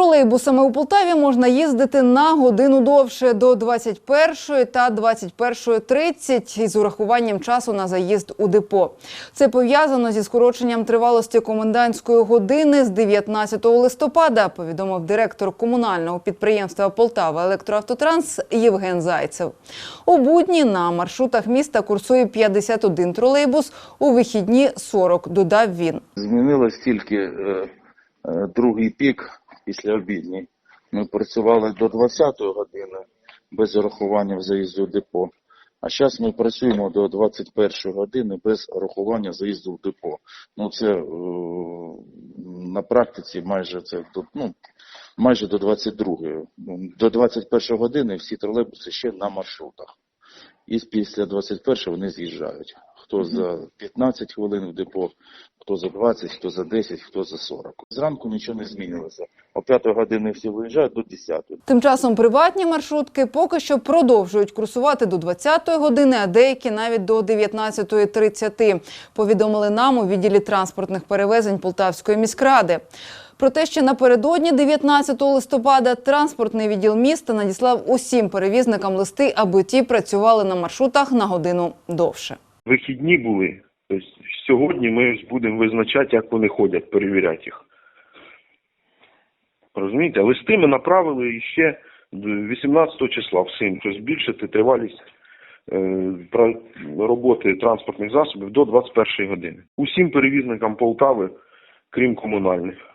Тролейбусами у Полтаві можна їздити на годину довше до 21 та 21.30 із урахуванням часу на заїзд у депо. Це пов'язано зі скороченням тривалості комендантської години з 19 листопада, повідомив директор комунального підприємства Полтава Електроавтотранс Євген Зайцев. У будні на маршрутах міста курсує 51 тролейбус, у вихідні 40, додав він. Змінилось тільки е, е, другий пік після обідній. Ми працювали до 20-ї години без урахування заїзду в депо. А зараз ми працюємо до 21-ї години без урахування заїзду в депо. Ну це е, на практиці майже це до- ну, майже до 22-ї. До 21-ї години всі тролейбуси ще на маршрутах. І після 21 вони з'їжджають. Хто за 15 хвилин в депо, хто за 20, хто за 10, хто за 40. Зранку нічого не змінилося. О 5 години всі виїжджають до 10. Тим часом приватні маршрутки поки що продовжують курсувати до 20-ї години, а деякі навіть до 19.30, повідомили нам у відділі транспортних перевезень Полтавської міськради. Проте ще напередодні 19 листопада транспортний відділ міста надіслав усім перевізникам листи, аби ті працювали на маршрутах на годину довше. Вихідні були. Тобто сьогодні ми будемо визначати, як вони ходять, перевіряти їх. Розумієте, листи ми направили ще 18 числа всім, що збільшити тривалість е, роботи транспортних засобів до 21 години. Усім перевізникам Полтави, крім комунальних.